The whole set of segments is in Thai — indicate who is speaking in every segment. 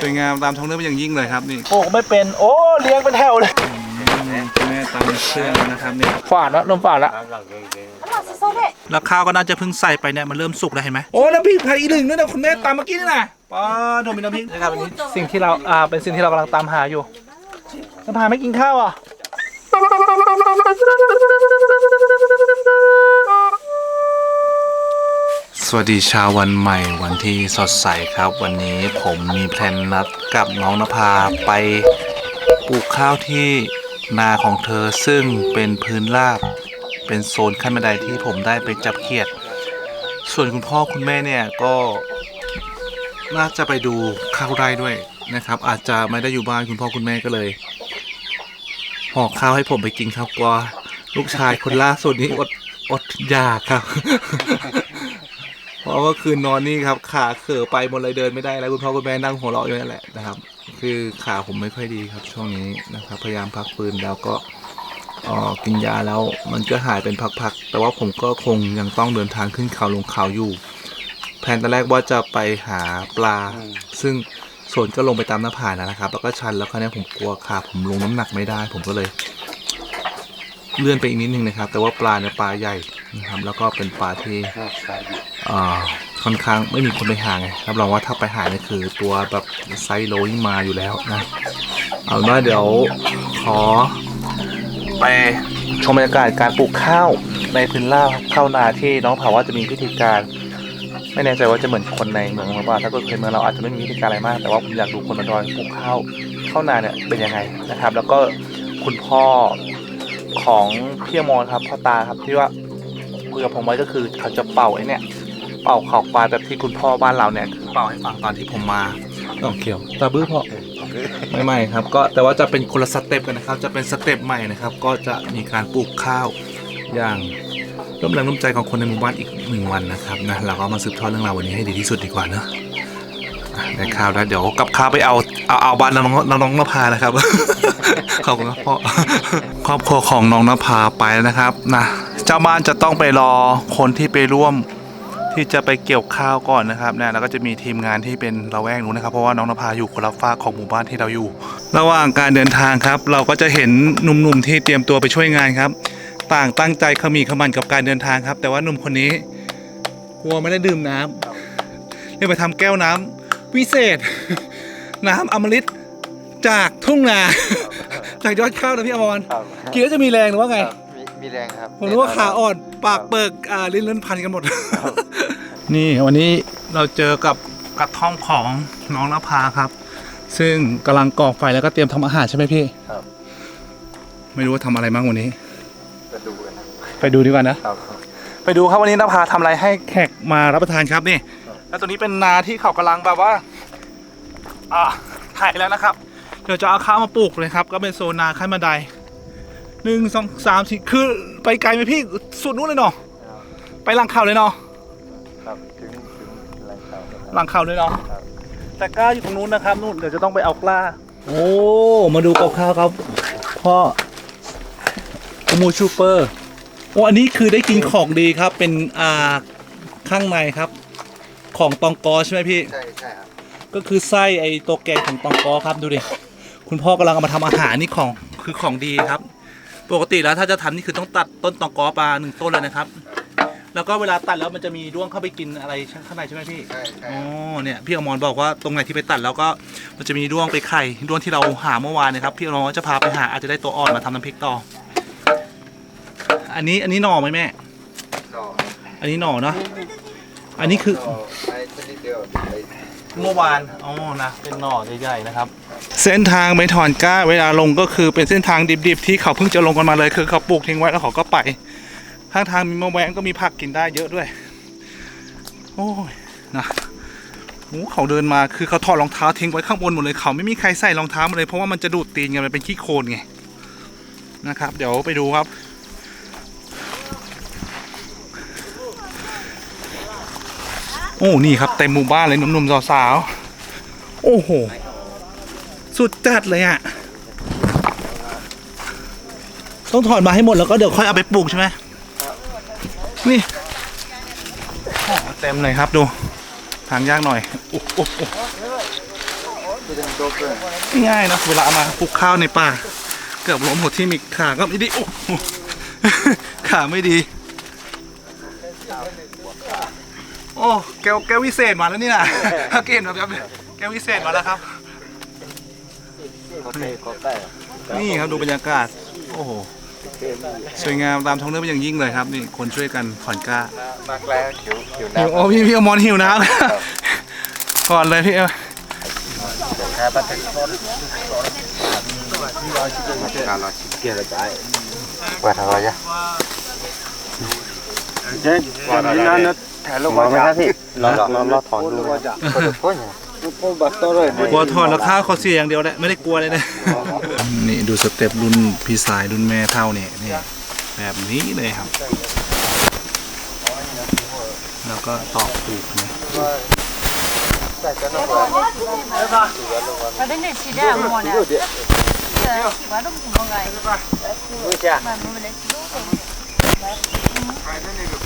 Speaker 1: สวยงามตามท้องเรื่องเป็นอย่างยิ่งเลยครับนี่
Speaker 2: ปลูกไม่เป็น โอ้เลี้ยงเป็นแถวเลย
Speaker 1: แม่ตามเครื่องนะครับเนี่ย
Speaker 2: ฝาดแล้วนมฝาดแล้ว
Speaker 1: แล้วข้าวก็น่าจะเพิ่งใส่ไปเนี่ยมันเริ่มสุกแล้วเห็นไหมโอ้น้ำพริกไผ่อีหลึงด้วยนะคุณแม่ตามเมื่อกี้นี่นะป้าโดมีน้ำพริกนะครับอันนี้
Speaker 2: สิ่งที่เราอ่าเป็นสิ่งที่เรากำลังตามหาอยู่น้ำพาไม่กินข้าวอะ
Speaker 1: สวัสดีเชาววันใหม่วันที่สดใสครับ วันนี้ผมมีแพลนนัดกับน้องนภาไปปลูกข้าวที่นาของเธอซึ่งเป็นพื้นราบ เป็นโซนขั้นบันไดที่ผมได้ไปจับเขียด ส่วนคุณพ่อคุณแม่เนี่ยก็น่าจะไปดูข้าวไร่ด้วยนะครับ อาจจะไม่ได้อยู่บ้านคุณพ่อคุณแม่ก็เลยห่อข้าวให้ผมไปกินครับกว่าลูกชายคนล่าสุดนี้อดอดอยากครับ เพราะว่าคืนนอนนี่ครับขาเขอไปหมดเลยเดินไม่ได้แล้วคุณพ่อคุณแม่นั่งหัวเราะอยู่นั่นแหละนะครับ คือขาผมไม่ค่อยดีครับ ช่วงนี้นะครับ พยายามพักฟื้นแล้วก็เอ่อกินยาแล้วมันก็หายเป็นพักๆ แต่ว่าผมก็คงยังต้องเดินทางขึ้นเขาลงเขาอยู่ แผนตอนแรกว่าจะไปหาปลา ซึ่งส่วนก็ลงไปตามหน้าผานะครับ แล้วก็ชันแล้วคราวนี้ผมกลัวขาผมลงน้ำหนักไม่ได้ ผมก็เลย เลื่อนไปอีกนิดนึงนะครับ แต่ว่าปลาเนี่ยปลาใหญ่ นะครับแล้วก็เป็นปลาที่อ่าค่อนข้างไม่มีคนไปหาไงรับรองว่าถ้าไปหาเนี่ยคือตัวแบบไซส์โลนี่มาอยู่แล้วนะเอาเป็นว่าเดี๋ยวขอไปชมบรรยากาศการปลูกข้าวในพื้นราบข้าวนาที่น้องเผาว่าจะมีพิธีการไม่แน่ใจว่าจะเหมือนคนในเมืองหรือเปล่าถ้าเกิดเป็นเมืองเราอาจจะไม่มีพิธีการอะไรมาก แต่ว่าผมอยากดูคนมาดอยปลูกข้าวข้าวนาเนี่ยเป็นยังไงนะครับ แล้วก็คุณพ่อของพี่อมรครับพ่อตาครับที่ว่า คุยกับผมไว้ก็คือเขาจะเป่าไอ้เนี่ย เป่าเขาควายแบบที่คุณพ่อบ้านเราเนี่ยคือเป่าให้ฟังตอนที่ผมมาต้องเขียวตาบื้อพ่อไม่ไม่ครับ ก็แต่ว่าจะเป็นคนละสเต็ปกันนะครับ จะเป็นสเต็ปใหม่นะครับ ก็จะมีการปลูกข้าวอย่างร่วมแรงร่วมใจของคนในหมู่บ้านอีกหนึ่งวันนะครับนะเราก็มาสืบทอดเรื่องราววันนี้ให้ดีที่สุดดีกว่าเนอะอะ ได้ข้าวแล้วเดี๋ยวกลับข้าวไปเอาเอาเอาบ้านน้องน้องน้องนภานะครับ ขอบคุณครับพ่อครอบครัวของน้องนภาไปแล้วนะครับนะเจ้าบ้านจะต้องไปรอคนที่ไปร่วมที่จะไปเกี่ยวข้าวก่อนนะครับนะแล้วก็จะมีทีมงานที่เป็นระแวกนู้นนะครับ เพราะว่าน้องนภาอยู่คนละฝากของหมู่บ้านที่เราอยู่ ระหว่างการเดินทางครับ เราก็จะเห็นหนุ่มๆที่เตรียมตัวไปช่วยงานครับ ต่างตั้งใจขมีขมันกับการเดินทางครับ แต่ว่าหนุ่มคนนี้กลัวไม่ได้ดื่มน้ำเลยไปทำแก้วน้ำ วิเศษ น้ำอมฤตจากทุ่งนา จากยอดข้าวนะพี่อมร
Speaker 3: ครับ
Speaker 1: กินแล้วจะมีแรงหรือว่าไง
Speaker 3: ครับมีมีแรงครับ
Speaker 1: ผมรู้ว่าขาอ่อนปากเปิกอ่าลิ้นเลิ้นพันกันหมด นี่วันนี้เราเจอกับกระท่อมของน้องนภาครับ ซึ่งกำลังก่อไฟแล้วก็เตรียมทำอาหารใช่ไหมพี่
Speaker 3: ครับ
Speaker 1: ไม่รู้ว่าทำอะไรบ้างวันนี้
Speaker 3: จะดูกันนะ
Speaker 1: ไปดูดีกว่านะ
Speaker 3: ครับ
Speaker 1: ไปดูครับวันนี้นภาทำอะไรให้แขกมารับประทานครับนี่ แล้วตัวนี้เป็นนาที่เขากำลังแบบว่า อ่าไถแล้วนะครับ เดี๋ยวจะเอาข้าวมาปลูกเลยครับ ก็เป็นโซนนาขั้นบันไดหนึ่งสองสามสี่คือไปไกลไหมพี่สุดนู้นเลยเนาะไปหลังเขาเลยเนาะ
Speaker 3: ครับถึงถึงแรงข่าวกันนะ
Speaker 1: หลังเขาเลยเนาะ
Speaker 3: ครับ
Speaker 1: แต่กล้าอยู่ตรงนู้นนะครับนู่นเดี๋ยวจะต้องไปเอากล้า โอ้มาดูกับข้าวครับพ่อขโมยชูเปอร์โอ้อันนี้คือได้กินของดีครับเป็นอ่าข้างในครับ ของตองกอใช่ไหมพี่
Speaker 3: ใช่ใช่ครับ
Speaker 1: ก็คือไส้ไอ้ตัวแกงของตองกอครับดูดิ คุณพ่อกำลังเอามาทำอาหารนี่ของคือของดีครับ ปกติแล้วถ้าจะทำนี่คือต้องตัดต้นตองกอปลาหนึ่งต้นเลยนะครับ แล้วก็เวลาตัดแล้วมันจะมีด้วงเข้าไปกินอะไรข้างในใช่ไหมพี่
Speaker 3: ใช่ใช่
Speaker 1: อ๋อเนี่ยพี่อมรบอกว่าตรงไหนที่ไปตัดแล้วก็มันจะมีด้วงไปไข่ด้วงที่เราหาเมื่อวานนะครับ พี่อมรจะพาไปหาอาจจะได้ตัวอ่อนมาทำน้ำพริกต่อ อันนี้อันนี้หน่อไหมแม่
Speaker 3: ต่อ
Speaker 1: อันนี้หน่อเนาะ อันนี้คือ
Speaker 3: ต่อไปชนิดเดียวไป
Speaker 1: เมื่อวาน อ๋อ นะ เป็นหน่อใหญ่ๆนะครับ เส้นทางไปถอนก้าเวลาลงก็คือเป็นเส้นทางดิบๆ ที่เขาเพิ่งจะลงกันมาเลย คือเขาปลูกทิ้งไว้แล้วเขาก็ไปข้างทางมีมะแวงก็มีผักกินได้เยอะด้วย โอ้ยนะโอ้เขาเดินมาคือเขาถอดรองเท้าทิ้งไว้ข้างบนหมดเลยเขาไม่มีใครใส่รองเท้ามาเลยเพราะว่ามันจะดูดตีนกันมันเป็นขี้โคลนไงนะครับ เดี๋ยวไปดูครับ โอ้นี่ครับเต็มหมู่บ้านเลยหนุ่มๆสาวๆโอ้โห สุดจัดเลยอะต้องถอดมาให้หมดแล้วก็เดี๋ยวค่อยเอาไปปลูกใช่ไหมนี่เต็มเลยครับดู ทางยากหน่อยโอ้โอ้โอ้ง่ายนะเวลามาปลูกข้าวในป่า เกือบล้มหัวที่มีขาก็ไม่ดีโอ้ขาไม่ดี อ้แก้วแก้ววิเศษมาแล้วนี่นะถ้าเกณฑ์แบบแบบแก้ววิเศษมาแล้วครับ นี่ครับดูบรรยากาศ โอ้โหสวยงามตามท้องเรื่องเป็นอย่างยิ่งเลยครับนี่คนช่วยกันผ่อนกล้า
Speaker 3: มากแล้วหิวหิว
Speaker 1: หิว
Speaker 3: น้ำ
Speaker 1: โอ้พี่พี่อมรหิวน้ำก่อนเลยพี่เออ
Speaker 3: แค่ปัจจัยการเราชิเกียร์ใจว่าทำอะไรอะเจ๊ว่าอะไร นะถ่ายลงมาจ้ะพี่เราเราเราถอนดูนะคนละคนเนี่ยคนบัตรตัวเลย
Speaker 1: กลัวถอดแล้วข้าวเขาเสียอย่างเดียวแหละไม่ได้กลัวเลยนะ นี่ดูสเต็ปรุ่นพี่สายรุ่นแม่เท่าเนี่ยนี่แบบนี้เลยครับ แล้วก็ตอกปลูกนะ
Speaker 4: Ada ni sida mo na. Kiba dum mo ngai. Ma mo le sido. นี่ไถนาโลก
Speaker 3: ไอ้ก็รู้ไ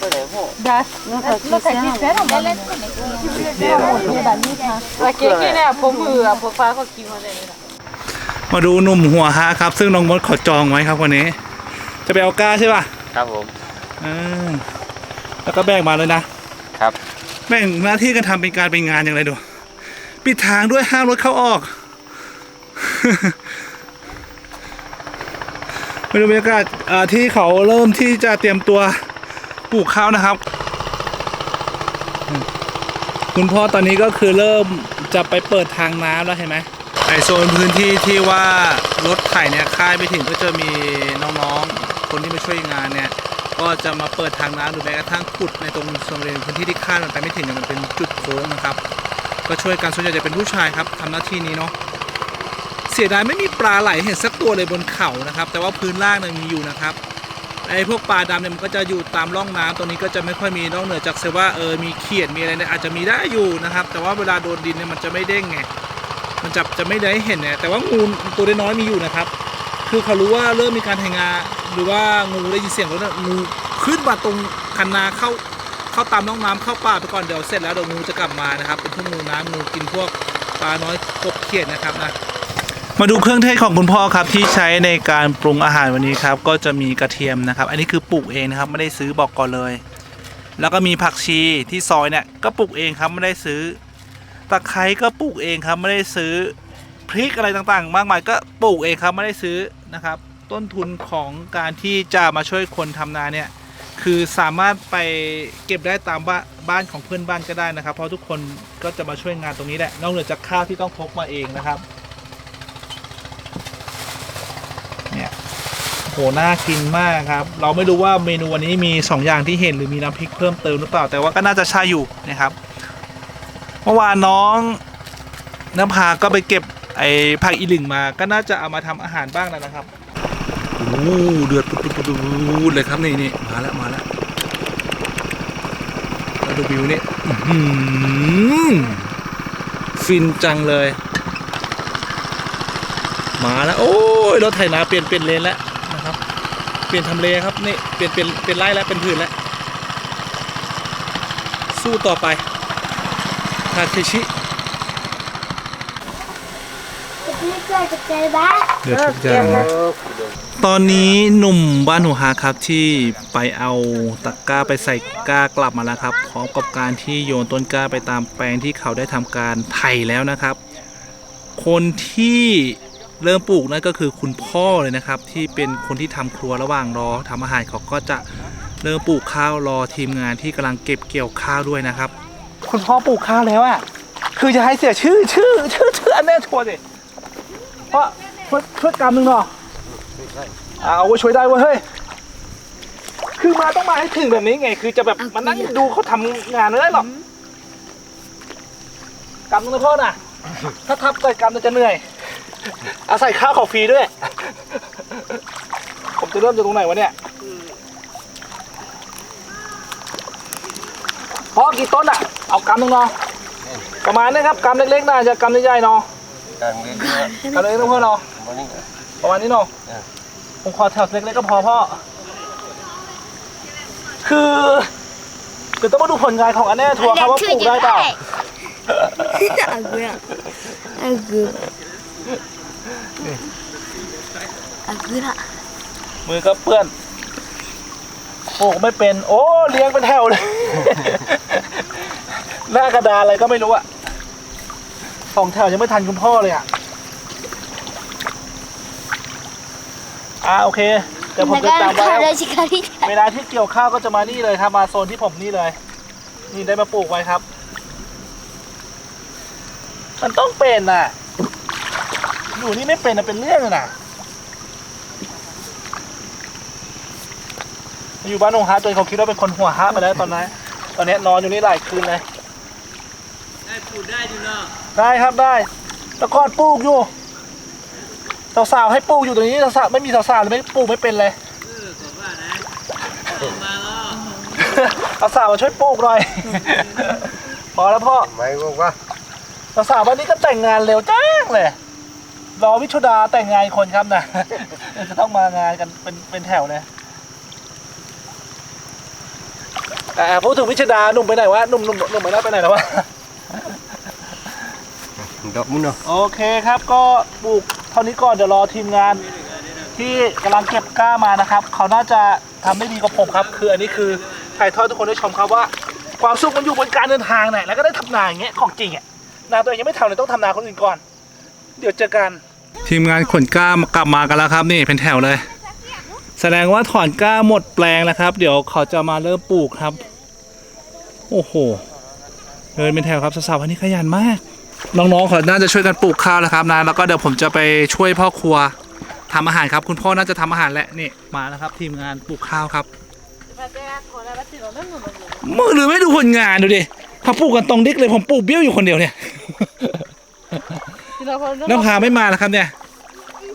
Speaker 3: ปไหนพวก
Speaker 4: ดัสเราไถที่เสร็จแล้วเล่นๆเนี่ยแบบนี้ค่ะว่าเก๋ๆเนี่ยผมมืออะพวกฟ้าเขากินมาเลย
Speaker 1: มาดูหนุ่มหัวฮะครับ ซึ่งน้องมดขอจองไว้ครับวันนี้ จะไปเอาก้าใช่ป่ะ
Speaker 3: ครับผม
Speaker 1: อ่าแล้วก็แบกมาเลยนะครับ แบ่งหน้าที่กันทำเป็นการเป็นงานอย่างไรดู ปิดทางด้วยห้ามรถเข้าออกมาดูบรรยากาศที่เขาเริ่มที่จะเตรียมตัวปลูกข้าวนะครับ คุณพ่อตอนนี้ก็คือเริ่มจะไปเปิดทางน้ำแล้วเห็นไหมไอโซนพื้นที่ที่ว่ารถไถเนี่ยค่ายไปถึงก็จะมีน้องๆ คนที่มาช่วยงานเนี่ย ก็จะมาเปิดทางน้ำหรือแม้กระทั่งขุดในตรงส่วนบริเวณพื้นที่ที่คาดมันไปไม่ถึงเนี่ยมันเป็นจุดโค้งนะครับ ก็ช่วยกันส่วนใหญ่จะเป็นผู้ชายครับทำหน้าที่นี้เนาะเสียดายไม่มีปลาไหลเห็นสักตัวเลยบนเขานะครับ แต่ว่าพื้นล่างเนี่ยมีอยู่นะครับไอ้พวกปลาดำเนี่ยมันก็จะอยู่ตามร่องน้ำตรงนี้ก็จะไม่ค่อยมีนอกเหนือจากเซว่าเออมีเขียดมีอะไรเนี่ยอาจจะมีได้อยู่นะครับ แต่ว่าเวลาโดนดินเนี่ยมันจะไม่เด้งไงมันจะจะไม่ได้เห็นเนี่ยแต่ว่างูตัวน้อยมีอยู่นะครับ คือเขารู้ว่าเริ่มมีการแทงงาหรือว่างูได้ยินเสียงแล้วเนี่ยงูขึ้นมาตรงคันนาเข้าเข้าตามร่องน้ำเข้าป่าไปก่อนเดี๋ยวเสร็จแล้วเดี๋ยวงูจะกลับมานะครับเป็นพวกงูน้ำงูกินพวกปลาน้อยกบเขียดนะครับนะ มาดูเครื่องเทศของคุณพ่อครับที่ใช้ในการปรุงอาหารวันนี้ครับ ก็จะมีกระเทียมนะครับ อันนี้คือปลูกเองนะครับไม่ได้ซื้อบอกก่อนเลย แล้วก็มีผักชีที่ซอยเนี่ยก็ปลูกเองครับไม่ได้ซื้อตะไคร้ก็ปลูกเองครับไม่ได้ซื้อพริกอะไรต่างๆ มากมายก็ปลูกเองครับไม่ได้ซื้อ นะครับ ต้นทุนของการที่จะมาช่วยคนทำนาเนี่ยคือสามารถไปเก็บได้ตามบ้านบ้านของเพื่อนบ้านก็ได้นะครับ เพราะทุกคนก็จะมาช่วยงานตรงนี้แหละนอกเหนือจากข้าวที่ต้องพกมาเองนะครับเนี่ยโหน่ากินมากครับ เราไม่รู้ว่าเมนูวันนี้มี 2 อย่างที่เห็นหรือมีน้ำพริกเพิ่มเติมหรือเปล่า แต่ว่าก็น่าจะใช่อยู่นะครับ เมื่อวานน้องน้ำพาก็ไปเก็บ อ้ผักอีหลึงมาก็น่าจะเอามาทำอาหารบ้างแล้วนะครับโอ้เดือดปุดปุดปุดเลยครับนี่นี่มาแล้วมาแล้วแล้วดูวิวนี่ฟินจังเลย มาแล้ว โอ้ยรถไถนาเปลี่ยนเลนเลนแล้วนะครับ เปลี่ยนทำเลครับนี่เปลี่ยนเปลี่ยนเปลี่ยนไร่แล้วเป็นพื้นแล้วสู้ต่อไปทาเคชิ เดือดทุกอย่างนะตอนนี้หนุ่มบ้านหัวหาครับที่ไปเอาตะกร้าไปใส่กล้ากลับมาแล้วครับ พร้อมกับการที่โยนต้นกล้าไปตามแปลงที่เขาได้ทำการไถแล้วนะครับ คนที่เริ่มปลูกนั่นก็คือคุณพ่อเลยนะครับ ที่เป็นคนที่ทำครัวระหว่างรอทำอาหารเขาก็จะเริ่มปลูกข้าวรอทีมงานที่กำลังเก็บเกี่ยวข้าวด้วยนะครับ คุณพ่อปลูกข้าวแล้วอะ คือจะให้เสียชื่อชื่อชื่อชื่ออันแน่ชัวร์สิ เพราะช่วยช่วยกรรมหนึ่งเนาะเอาไว้ช่วยได้เว้ยเฮ้ยคือมาต้องมาให้ถึงแบบนี้ไง คือจะแบบมานั่งดูเขาทำงานไม่ได้หรอกกรรมหนึงนะพ่อน่ะ ถ้าทับใส่กรรมจะเหนื่อยอาศัยข้าวของฟรีด้วย ผมจะเริ่มจากตรงไหนวะเนี่ยพอกี่ต้นอะ เอากำหนึ่งเนาะประมาณนี้ครับกำเล็กๆน่าจะกำใหญ่ๆเนาะ
Speaker 3: กลางเล็กด้วย
Speaker 1: เอาเพื่อนเนาะประมาณนี้เนาะ
Speaker 3: อะ
Speaker 1: ผมขอแถวเล็กๆก็พอพ่อ คือคือต้องมาดูผลงานของอันแน่ทัวร์ครับว่าปลูกได้เปล่า
Speaker 5: อากูอะอากูอากูละ
Speaker 1: มือก็เปื้อนปลูกไม่เป็น โอ้เลี้ยงเป็นแถวเลย หน้ากระดานอะไรก็ไม่รู้อะ สองแถวยังไม่ทันคุณพ่อเลยอะ อ่าโอเคแต่ผมจะตา
Speaker 5: ม
Speaker 1: ไป
Speaker 5: เม่
Speaker 1: เวลาที่เกี่ยวข้าวก็จะมานี่เลยครับ มาโซนที่ผมนี่เลย นี่ได้มาปลูกไว้ครับ มันต้องเป็นน่ะ อยู่นี่ไม่เป็นน่ะเป็นเรื่องเลยน่ะ อยู่บ้านองฮาจนเขาคิดว่าเป็นคนหัวฮะไปแล้วตอนนั้น ตอนนี้นอนอยู่นี่หลายคืนเลย ปลูกได้ดูเนาะได้ครับได้แต่ก่อนปลูกอยู่สาวๆให้ปลูกอยู่ตรงนี้สาวๆไม่มีสาวๆเลยไม่ปลูกไม่เป็นเลย เอาสาวมาช่วยปลูกหน่อย พอแล้วพ่อ
Speaker 3: ไม่บอกว่า
Speaker 1: สาวๆวันนี้ก็แต่งงานเร็วจ้างเลย รอวิชุดาแต่งงานอีกคนครับนะ จะต้องมางานกันเป็นเป็นแถวเลยแต่พูดถึงวิชุดาหนุ่มไปไหนวะหนุ่มหนุ่มหนุ่มไปแล้วไปไหนแล้ววะ
Speaker 3: ดอกมุนเนาะ
Speaker 1: โอเคครับก็ปลูกเท่านี้ก่อนเดี๋ยวรอทีมงาน ที่กำลังเก็บกล้ามานะครับ เขาน่าจะทำได้ดีกว่าผมครับ คืออันนี้คือถ่ายทอดทุกคนได้ชมครับว่า ความสุขมันอยู่บนการเดินทางเนี่ยแล้วก็ได้ทำนาอย่างเงี้ยของจริงอะนาตัวเองยังไม่ทำเลยต้องทำนาคนอื่นก่อน เดี๋ยวเจอกัน ทีมงานขนกล้ามากลับมากันแล้วครับนี่เป็นแถวเลย แสดงว่าถอนกล้าหมดแปลงแล้วครับ เดี๋ยวเขาจะมาเริ่มปลูกครับ โอ้โหเดินเป็นแถวครับสาวๆวันนี้ขยันมาก น้องๆเขาน่าจะช่วยกันปลูกข้าวแล้วครับนะแล้วก็เดี๋ยวผมจะไปช่วยพ่อครัวทำอาหารครับ คุณพ่อน่าจะทำอาหารแหละนี่มาแล้วครับ ทีมงานปลูกข้าวครับมือหรือไม่ดูผลงานดูดิเขาปลูกกันตรงดิกเลยผมปลูกเบี้ยวอยู่คนเดียวเนี่ยน้ำพาไม่มาแล้วครับเนี่ย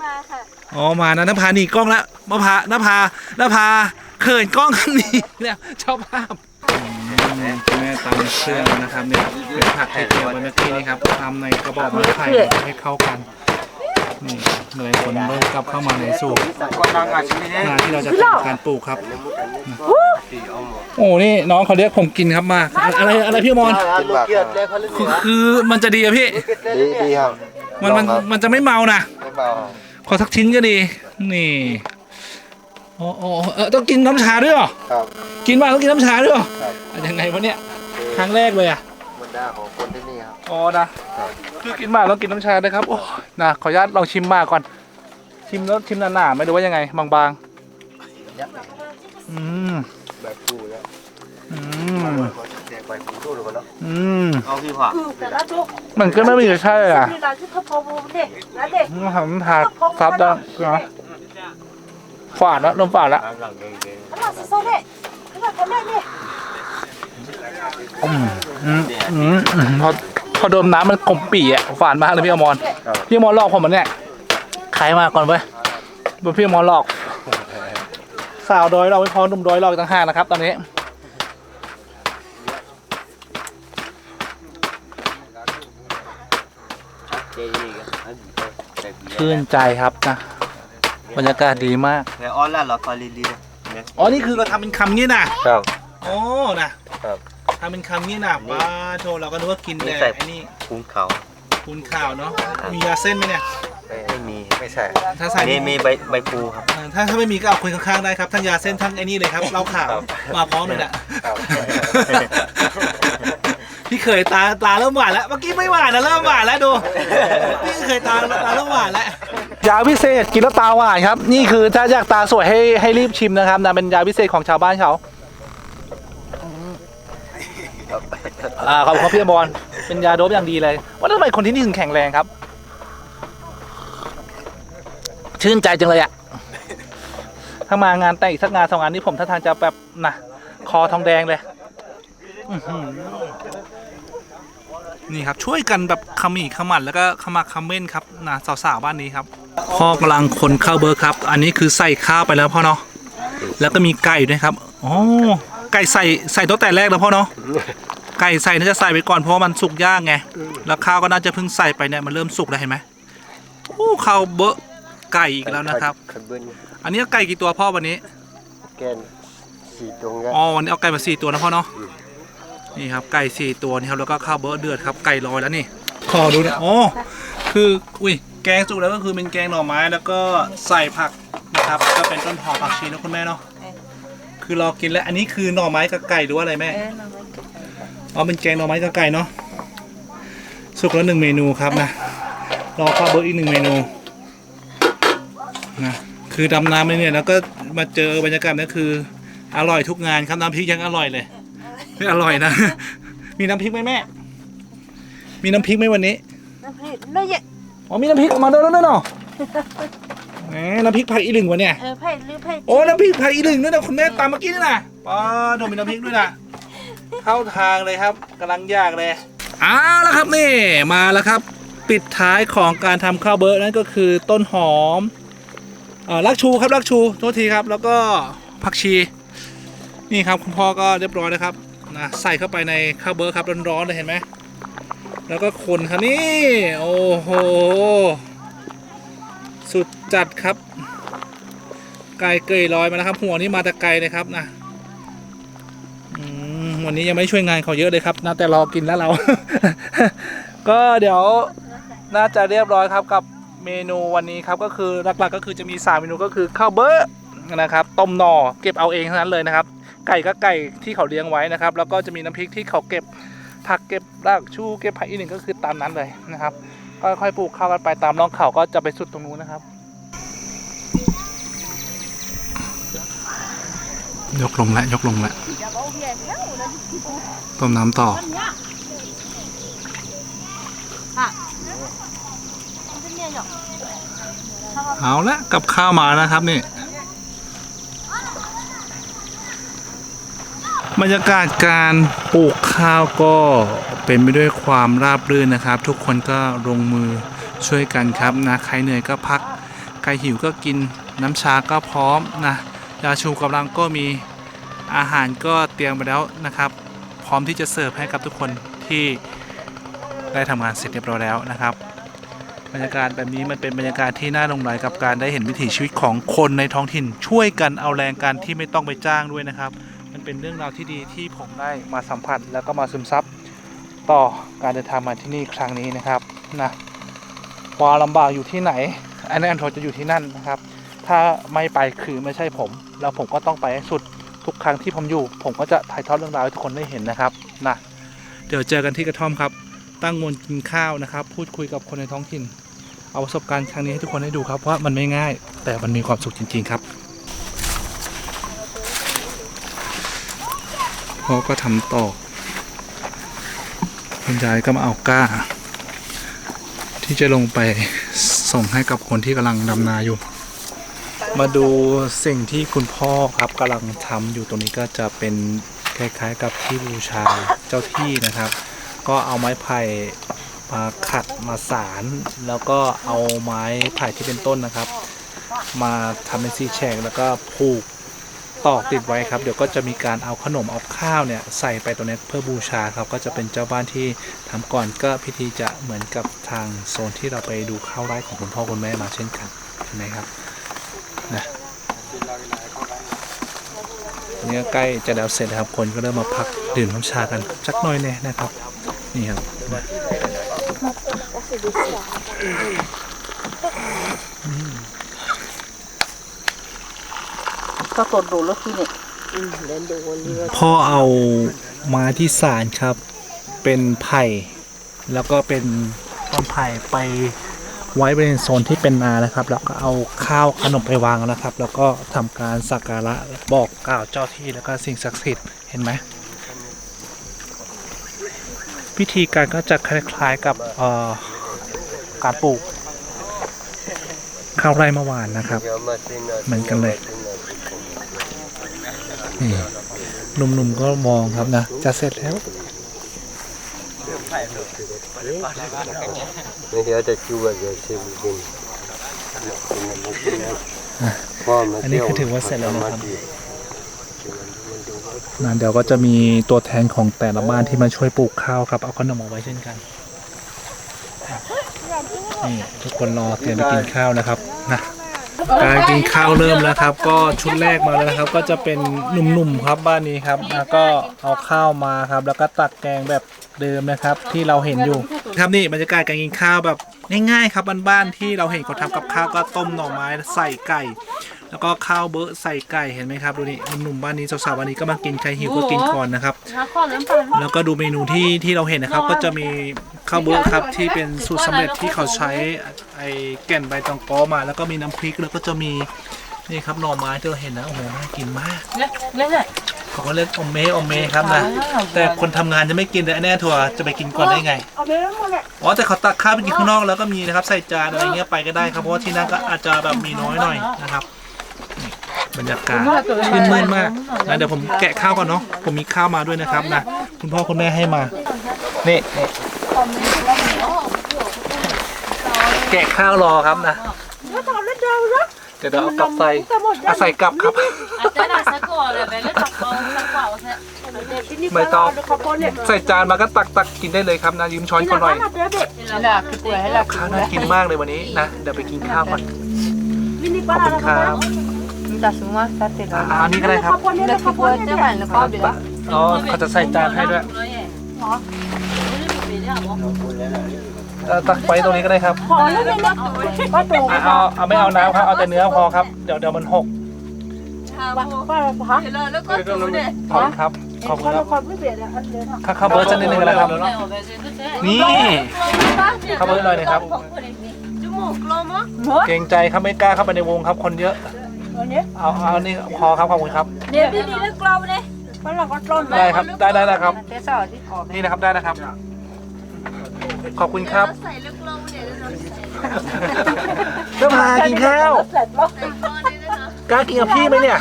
Speaker 5: มาค่ะ
Speaker 1: อ๋อมานะน้ำพาหนีกล้องแล้วมะพร้าน้ำพาน้ำพาเขินกล้องข้างนี้เนี่ยชอบภาพ แม่ตำเครื่องนะครับเนี่ยเป็นผักที่เตรียมไว้เมื่อกี้นี่ครับทำในกระบอกไม้ไผ่ให้เข้ากันนี่เลยคนเริ่มกลับเข้ามาในสู่
Speaker 3: ก็นางอาชีพนี้
Speaker 1: นาที่เราจะทำการปลูกครับโอ้นี่น้องเขาเรียกผมกินครับมา อะไรอะไรพี่อมร
Speaker 3: กินบาก
Speaker 1: คือคือมันจะดีอะพี่
Speaker 3: ดีดีครับ
Speaker 1: มันมันมันจะไม่เมานะ
Speaker 3: ไม่เบา
Speaker 1: ขอสักชิ้นก็ดี นี่ โอ้โอ้เออต้องกินน้ำชาด้วยเหรอ
Speaker 3: ครับ
Speaker 1: กินมาต้องกินน้ำชาด้วยเหรอ
Speaker 3: ครับ
Speaker 1: อ่ะยังไงวะเนี่ย ครั้งแรกเลยอ่ะ
Speaker 3: มันได้ของคนที่นี่ครับ
Speaker 1: อ๋อนะคือกินหมากต้องกินน้ำชาด้วยครับ โอ้ยนะขออนุญาตลองชิมหมากก่อน ชิมแล้วชิมหนาๆไม่รู้ว่ายังไง บางๆ อืม
Speaker 3: แบบกูแล้ว
Speaker 1: อืม
Speaker 3: แจกไปกูตู้หรือเปล่า
Speaker 1: อืม
Speaker 3: เอาพี่ผัก
Speaker 1: มันก็ไม่มีรสชาติเลยอ่ะ
Speaker 4: 나중에 더 보면 돼. 나중에
Speaker 1: ทำทาซับได้นะ ฝาดแล้วเริ่มฝาดแล้วพอพอโดนน้ำมันขมปี่อะฝาดมากเลยพี่อมรพี่อมรลอกผมมันเนี่ยขายมาก่อนเว้ยพี่อมรลอก สาวดอยเราไม่พอหนุ่มดอยลอกต่างหากนะครับ ตอนนี้ชื่นใจครับนะ บรรยากาศดีมาก
Speaker 3: แต่ออนแล้วเหรอฟาลิลีเนี่ย
Speaker 1: อ๋อ นี่คือเราทำเป็นคำงี้นะครับโอ้นะครับ ทำเป็นคำงี้นะว้าโชว์เราก็นึกว่ากิน
Speaker 3: นี่
Speaker 1: แต่
Speaker 3: ใส่
Speaker 1: ไอ้นี่
Speaker 3: ภูเขา
Speaker 1: ปูนข่าวเนาะ มียาเส้นไหมเนี่ย
Speaker 3: ไม่มีไม่ใช่
Speaker 1: ถ้าใส่
Speaker 3: นี่มีใบใบปูครับ
Speaker 1: เออถ้าถ้าไม่มีก็เอาคุยข้างๆได้ครับทั้งยาเส้นทั้งไอ้นี่เลยครับเหล้าขาว
Speaker 3: ครับ
Speaker 1: มาพร้อมเลยแหละ
Speaker 3: ครับ
Speaker 1: พี่เคยตาตาเริ่มหวานแล้วเมื่อกี้ไม่หวานนะเริ่มหวานแล้วดูพี่เคยตาตาเริ่มหวานแล้วยาพิเศษกินแล้วตาหวานครับ นี่คือถ้าอยากตาสวยให้ให้รีบชิมนะครับนะเป็นยาพิเศษของชาวบ้านเขา อ่าขอบคุณครับพี่อมรเป็นยาโดบอย่างดีเลย ว่าทำไมคนที่นี่ถึงแข็งแรงครับ ชื่นใจจังเลยอะถ้ามางานแต่งอีกสักงานสองงานนี้ผมท่าทางจะแบบนะคอทองแดงเลยอื้อหือนี่ครับช่วยกันแบบขมีขมันแล้วก็ขมักขม้นครับนะสาวๆบ้านนี้ครับพ่อกำลังคนข้าวเบอร์ครับ อันนี้คือใส่ข้าวไปแล้วพ่อเนาะแล้วก็มีไก่ด้วยครับอ๋อไก่ใส่ใส่ตั้งแต่แรกแล้วพ่อเนาะ ไก่ใส่น่าจะใส่ไปก่อนเพราะว่ามันสุกยากไง แล้วข้าวก็น่าจะเพิ่งใส่ไปเนี่ยมันเริ่มสุกแล้วเห็นไหมโอ้ข้าวเบอร์ไก่อีกแล้วนะครับ
Speaker 3: ขันเบิ้ล
Speaker 1: อันนี้เอาไก่กี่ตัวพ่อวันนี้
Speaker 3: แกนสี่ตรงกัน
Speaker 1: อ๋อวันนี้เอาไก่มาสี่ตัวนะพ่อเนาะ นี่ครับไก่สี่ตัวนี่ครับแล้วก็ข้าวเบอร์เดือดครับไก่ลอยแล้วนี่ ขอดูหนะอ๋อคืออุ้ยแกงสุกแล้วก็คือเป็นแกงหน่อไม้แล้วก็ใส่ผักนะครับ ก็เป็นต้นหอมผักชีนะคุณแม่เนาะ คือรอกินแล้วอันนี้คือหน่อไม้กับไก่หรือว่าอะไรแม่อ๋อ เป็นแกงหน่อไม้กับไก่เนาะสุกแล้วหนึ่งเมนูครับนะรอข้าวเบอร์อีกหนึ่งเมนูนะคือดำน้ำไปเนี่ยแล้วก็มาเจอบรรยากาศนี่คือ อร่อยทุกงานครับน้ำพริกยังอร่อยเลยไม่อร่อยนะ มีน้ำพริกไหมแม่ มีน้ำพริกไหมวันนี้
Speaker 4: nó vậy
Speaker 1: อ๋อมีน้ำพริกออกมาด้วยแล้วเนาะแหมน้ำพริกผักอีหลึงวะเนี่ย
Speaker 4: ờ phải lưu phải
Speaker 1: โอ้น้ำพริกผักอีหลึงด้วยนะคุณแม่ตามเมื่อกี้นี่นะป้าโดนมีน้ำพริกด้วยนะ เข้าทางเลยครับกำลังยากเลยเอาแล้วครับนี่มาแล้วครับ ปิดท้ายของการทำข้าวเบอร์นั่นก็คือต้นหอมเอ่อลักชูครับลักชูโทษทีครับ แล้วก็ผักชี นี่ครับคุณพ่อก็เรียบร้อยแล้วครับนะใส่เข้าไปในข้าวเบอร์ครับร้อนๆเลยเห็นไหมแล้วก็คนครับนี่โอ้โหสุดจัดครับไก่เกยลอยมาแล้วครับ หัวนี้มาแต่ไกลเลยครับนะ วันนี้ยังไม่ช่วยงานเขาเยอะเลยครับนะแต่รอกินแล้วเรา ก็เดี๋ยวน่าจะเรียบร้อยครับกับเมนูวันนี้ครับก็คือหลักๆก็คือจะมี3เมนูก็คือข้าวเบอร์นะครับต้มหน่อเก็บเอาเองเท่านั้นเลยนะครับ ไก่ก็ไก่ที่เขาเลี้ยงไว้นะครับ แล้วก็จะมีน้ำพริกที่เขาเก็บผักเก็บรากชูเก็บผักอีกหนึ่งก็คือตามนั้นเลยนะครับก็ค่อยๆปลูกข้าวกันไปตามร่องเขาก็จะไปสุดตรงนู้นนะครับ ยกลงแล้วยกลงแล้ว ต้มน้ำต่อเอาละกับข้าวมานะครับนี่บรรยากาศการปลูกข้าวก็เป็นไปด้วยความราบรื่นนะครับ ทุกคนก็ลงมือช่วยกันครับนะใครเหนื่อยก็พัก ใครหิวก็กินน้ำชาก็พร้อมนะยาชูกำลังก็มี อาหารก็เตรียมไปแล้วนะครับ พร้อมที่จะเสิร์ฟให้กับทุกคนที่ได้ทำงานเสร็จเรียบร้อยแล้วนะครับ บรรยากาศแบบนี้มันเป็นบรรยากาศที่น่าหลงไหลกับการได้เห็นวิถีชีวิตของคนในท้องถิ่น ช่วยกันเอาแรงกันที่ไม่ต้องไปจ้างด้วยนะครับ มันเป็นเรื่องราวที่ดีที่ผมได้มาสัมผัสแล้วก็มาซึมซับต่อการเดินทางมาที่นี่ครั้งนี้นะครับนะความลำบากอยู่ที่ไหนอันนั้อันโทจะอยู่ที่นั่นนะครับ ถ้าไม่ไปคือไม่ใช่ผม แล้วผมก็ต้องไปให้สุด ทุกครั้งที่ผมอยู่ ผมก็จะถ่ายทอดเรื่องราวให้ทุกคนได้เห็นนะครับนะเดี๋ยวเจอกันที่กระท่อมครับ ตั้งมวลกินข้าวนะครับ พูดคุยกับคนในท้องถิ่น เอาประสบการณ์ครั้งนี้ให้ทุกคนได้ดูครับว่ามันไม่ง่าย แต่มันมีความสุขจริง ๆ ครับพ่อก็ทำต่อคุณยายก็มาเอาก้า ที่จะลงไปส่งให้กับคนที่กำลังดำนาอยู่ มาดูสิ่งที่คุณพ่อครับกำลังทำอยู่ตรงนี้ก็จะเป็นคล้ายๆกับที่บูชาเจ้าที่นะครับ ก็เอาไม้ไผ่มาขัดมาสารแล้วก็เอาไม้ไผ่ที่เป็นต้นนะครับ มาทำเป็นซีแฉกแล้วก็ผูกตอกติดไว้ครับ เดี๋ยวก็จะมีการเอาขนมเอาข้าวเนี่ยใส่ไปตรงนี้เพื่อบูชาครับ ก็จะเป็นเจ้าบ้านที่ทำก่อนก็พิธีจะเหมือนกับทางโซนที่เราไปดูข้าวไร่ของคุณพ่อคุณแม่มาเช่นกันใช่ไหมครับ นะอันนี่ก็ใกล้จะแล้วเสร็จแล้วครับ คนก็เริ่มมาพักดื่มน้ำชากันสักหน่อยเนี่ยนะครับ นี่ครับนะ
Speaker 4: có tồn đủ lúc khi này
Speaker 1: พ่อเอาไม้ที่สารครับ เป็นไผ่แล้วก็เป็นต้นไผ่ไป ไว้บริเวณโซนที่เป็นนานะครับ แล้วก็เอาข้าวขนมไปวางนะครับ แล้วก็ทำการสักการะบอกกล่าวเจ้าที่แล้วก็สิ่งศักดิ์สิทธิ์เห็นไหมพิธีการก็จะคล้ายๆกับการปลูกข้าวไร่เมื่อวานนะครับ เหมือนกันเลยนี่หนุ่มๆก็มองครับนะ จะเสร็จแล้ว
Speaker 3: ไม่เดี๋ยวจะจูบเดี๋ยวชิมกิน
Speaker 1: อันนี้คือถือว่าเสร็จแล้วนะครับนะเดี๋ยวก็จะมีตัวแทนของแต่ละบ้านที่มาช่วยปลูกข้าวครับ เอาขนมเอาไว้เช่นกันนี่ทุกคนรอเตรียมไปกินข้าวนะครับนะ การกินข้าวเริ่มแล้วครับ ก็ชุดแรกมาแล้วครับ ก็จะเป็นหนุ่มๆครับบ้านนี้ครับแล้วก็เอาข้าวมาครับ แล้วก็ตักแกงแบบเดิมนะครับ ที่เราเห็นอยู่ ครับนี่บรรยากาศการกินข้าวแบบง่ายๆ ครับบ้านๆที่เราเห็นเขาทำกับข้าวก็ต้มหน่อไม้ใส่ไก่ แล้วก็ข้าวเบอะใส่ไก่เห็นไหมครับดูนี่หนุ่มๆบ้านนี้สาวๆบ้านนี้ก็มากินใครหิวก็กินก่อนนะครับแล้วก็ดูเมนูที่ที่เราเห็นนะครับ ก็จะมีข้าวเบอะครับที่เป็นสูตรสำเร็จที่เขาใช้ไอ้แก่นใบตองก้อมา แล้วก็มีน้ำพริกแล้วก็จะมีนี่ครับหน่อไม้ที่เราเห็นนะโอ้โหน่ากินมากเขาก็เรียกอมเมอมเมครับนะแต่คนทำงานจะไม่กินแต่อันแน่ทัวร์จะไปกินก่อนได้ไงอ๋อแต่เขาตักข้าวไปกินข้างนอกแล้วก็มีนะครับใส่จานอะไรเงี้ยไปก็ได้ครับเพราะว่าที่นั่นก็อาจจะแบบมีน้อยหน่อยนะครับนี่ บรรยากาศชื่นมื่นมากนะเดี๋ยวผมแกะข้าวก่อนเนาะผมมีข้าวมาด้วยนะครับนะคุณพ่อคุณแม่ให้มานี่นี่แกะข้าวรอครับนะเดี๋ยวเราเอากลับใส่เอาใส่กลับครับไม่ต้องใส่จานมาก็ตักตักกินได้เลยครับนะยืมช้อนเขาหน่อยข้าวน่ากินมากเลยวันนี้นะเดี๋ยวไปกินข้าวก่อนขอบคุณครับ อ่าอันนี้ก็ได้ครับอ๋อเขาจะใส่จานให้ด้วยเออตักไปตรงนี้ก็ได้ครับอะเอาเอาไม่เอาน้ำครับ เอาแต่เนื้อพอครับ เดี๋ยวเดี๋ยวมันหกขอบคุณครับ ขอบคุณครับข้าวข้าวเบิร์ดสักนิดนึงก็ได้ครับ นี่เข้ามาหน่อยนะครับ เกรงใจครับไม่กล้าเข้าไปในวงครับคนเยอะ เอาเอานี่พอครับขอบคุณครับได้ครับได้ได้ได้ครับนี่นะครับได้นะครับ ขอบคุณครับเจ้าพากินข้าวกล้ากินกับพี่ไหมเนี่ย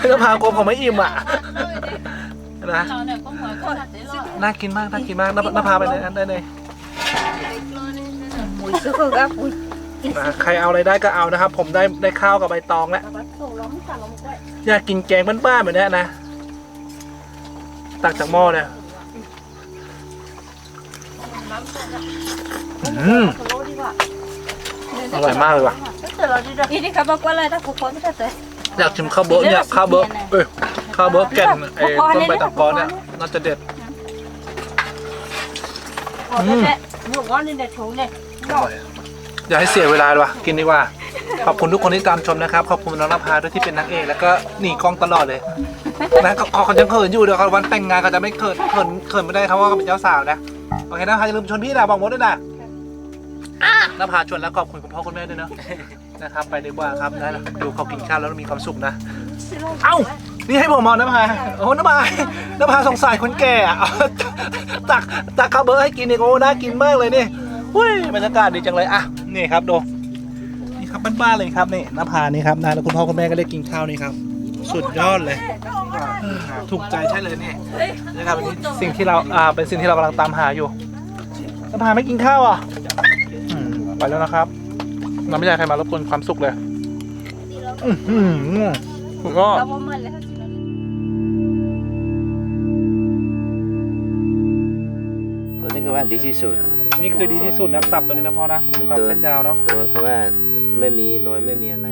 Speaker 1: เจ้าพากลัวผมไม่อิ่มอะนะน่ากินมากน่ากินมากน้าน้าพาไปเลยได้เลย นะใครเอาอะไรได้ก็เอานะครับ ผมได้ได้ข้าวกับใบตองแล้ว อยากกินแกงบ้านๆแบบเนี้ยนะ ตักจากหม้อเนี่ยอืมอร่อยมากเลยว่ะอยากชิมข้าวเบอะเนี่ยข้าวเบอะเอ้ยข้าวเบอะแก่นไอ้ต้นใบตะกอนเนี่ยน่าจะเด็ดอืมอร่อย อย่าให้เสียเวลาเลยว่ะกินดีกว่า ขอบคุณทุกคนที่ตามชมนะครับ ขอบคุณน้องนภาด้วยที่เป็นนางเอกแล้วก็หนีกล้องตลอดเลยนะเขาเขาเขายังเขินอยู่เดี๋ยวเขาวันแต่งงานเขาจะไม่เขินเขินเขินไม่ได้ครับเพราะว่าเป็นเจ้าสาวนะโอเคนภาอย่าลืมชวนพี่นะบอกมดด้วยนะนภาชวนแล้วขอบคุณคุณพ่อคุณแม่ด้วยเนอะนะครับไปดีกว่าครับนะดูเขากินข้าวแล้วมีความสุขนะ เอ้านี่ให้ผมมองนภาโอ้นภานภาสงสารคนแก่ตักตักข้าวเบอร์ให้กินเนี่ยโอ้น่ากินมากเลยนี่หุ้ยบรรยากาศดีจังเลยอะ นี่ครับดูนี่ครับบ้านๆเลยครับนี่นภานี่ครับนะแล้วคุณพ่อคุณแม่ก็ได้กินข้าวนี่ครับ สุดยอดเลย ถูกใจใช่เลยนี่นะครับอันนี้สิ่งที่เราอ่าเป็นสิ่งที่เรากำลังตามหาอยู่นภาไม่กินข้าวอะอืมไปแล้วนะครับเราไม่อยากให้ใครมารบกวนความสุขเลยอือหือสุดยอด
Speaker 6: ตัวนี้คือว่าดีที่สุด
Speaker 1: นี่คือดีที่สุดนะตับตัวนี้นะพ่อนะตับเส้นยาวเนาะ
Speaker 6: ตัวคือว่าไม่มีรอยไม่มีอะไร